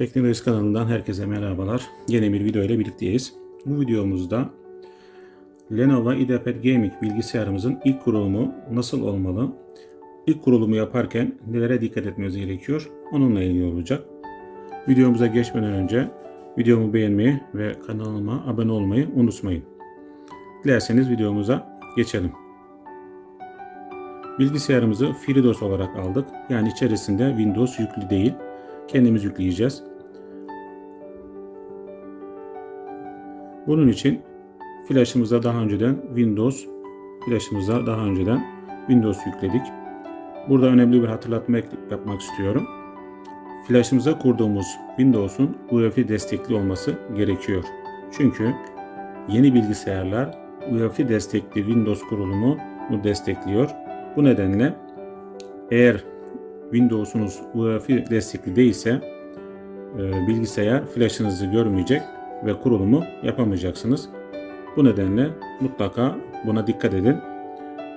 Teknoloji kanalından herkese merhabalar. Yeni bir video ile birlikteyiz. Bu videomuzda Lenovo IdeaPad Gaming bilgisayarımızın ilk kurulumu nasıl olmalı? İlk kurulumu yaparken nelere dikkat etmemiz gerekiyor? Onunla ilgili olacak. Videomuza geçmeden önce videomu beğenmeyi ve kanalıma abone olmayı unutmayın. Dilerseniz videomuza geçelim. Bilgisayarımızı FreeDOS olarak aldık. Yani içerisinde Windows yüklü değil. Kendimiz yükleyeceğiz. Bunun için flash'ımıza daha önceden Windows flash'ımıza daha önceden Windows yükledik. Burada önemli bir hatırlatma yapmak istiyorum. Flash'ımıza kurduğumuz Windows'un UEFI destekli olması gerekiyor. Çünkü yeni bilgisayarlar UEFI destekli Windows kurulumu destekliyor. Bu nedenle eğer Windows'unuz UEFI destekli değilse e, bilgisayar flash'ınızı görmeyecek ve kurulumu yapamayacaksınız. Bu nedenle mutlaka buna dikkat edin.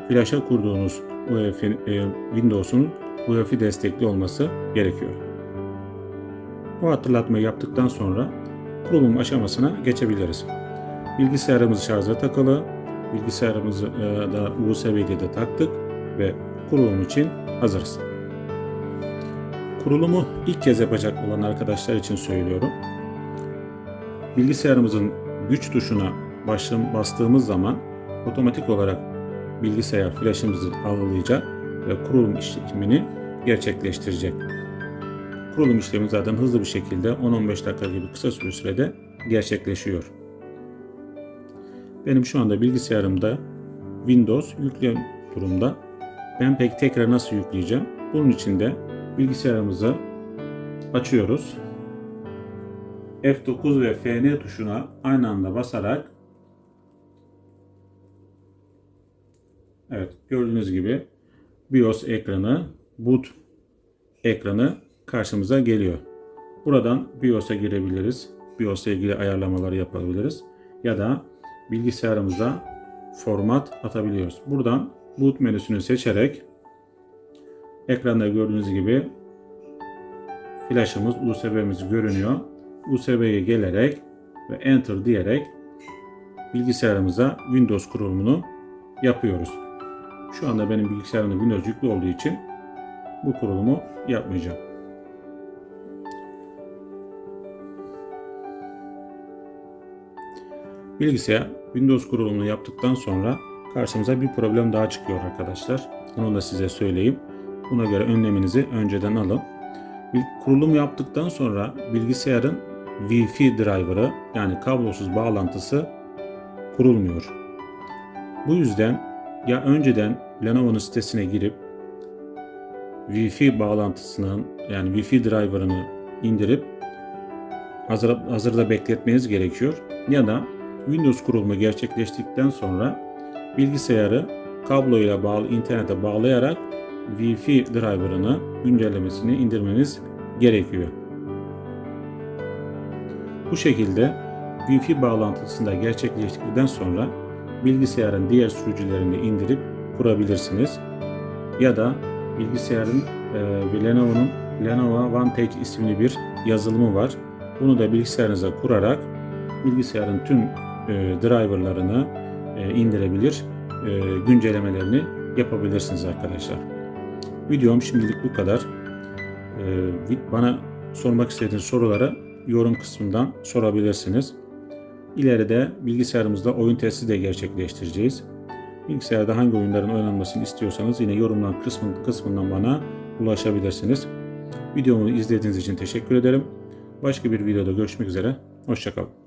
Flash'a kurduğunuz UEFI, e, Windows'un UEFI destekli olması gerekiyor. Bu hatırlatmayı yaptıktan sonra kurulum aşamasına geçebiliriz. Bilgisayarımız şarja takılı, bilgisayarımızı e, da USB'de de taktık ve kurulum için hazırız. Kurulumu ilk kez yapacak olan arkadaşlar için söylüyorum. Bilgisayarımızın güç tuşuna bastığımız zaman otomatik olarak bilgisayar flash'ımızı algılayacak ve kurulum işlemini gerçekleştirecek. Kurulum işlemi zaten hızlı bir şekilde 10-15 dakika gibi kısa bir sürede gerçekleşiyor. Benim şu anda bilgisayarımda Windows yüklü durumda. Ben pek tekrar nasıl yükleyeceğim? Bunun için de bilgisayarımızı açıyoruz. F9 ve Fn tuşuna aynı anda basarak Evet gördüğünüz gibi BIOS ekranı, boot ekranı karşımıza geliyor. Buradan BIOS'a girebiliriz. BIOS'la ilgili ayarlamaları yapabiliriz. Ya da bilgisayarımıza format atabiliyoruz. Buradan boot menüsünü seçerek ekranda gördüğünüz gibi flash'ımız USB'miz görünüyor. USB'ye gelerek ve enter diyerek bilgisayarımıza Windows kurulumunu yapıyoruz. Şu anda benim bilgisayarımda Windows yüklü olduğu için bu kurulumu yapmayacağım. Bilgisayar Windows kurulumunu yaptıktan sonra karşımıza bir problem daha çıkıyor arkadaşlar. Bunu da size söyleyeyim. Buna göre önleminizi önceden alın. Kurulum yaptıktan sonra bilgisayarın Wi-Fi driver'ı yani kablosuz bağlantısı kurulmuyor. Bu yüzden ya önceden Lenovo'nun sitesine girip Wi-Fi bağlantısının yani Wi-Fi driver'ını indirip hazır, hazırda bekletmeniz gerekiyor. Ya da Windows kurulumu gerçekleştikten sonra bilgisayarı kabloyla bağlı internete bağlayarak Wi-Fi driver'ını güncellemesini indirmeniz gerekiyor. Bu şekilde Wi-Fi bağlantısında gerçekleştikten sonra bilgisayarın diğer sürücülerini indirip kurabilirsiniz. Ya da bilgisayarın e, Lenovo'nun Lenovo Vantage isimli bir yazılımı var. Bunu da bilgisayarınıza kurarak bilgisayarın tüm e, driverlarını e, indirebilir, e, güncellemelerini yapabilirsiniz arkadaşlar. Videom şimdilik bu kadar. E, bana sormak istediğiniz soruları yorum kısmından sorabilirsiniz. İleride bilgisayarımızda oyun testi de gerçekleştireceğiz. Bilgisayarda hangi oyunların oynanmasını istiyorsanız yine yorumlar kısmından bana ulaşabilirsiniz. Videomu izlediğiniz için teşekkür ederim. Başka bir videoda görüşmek üzere. Hoşçakalın.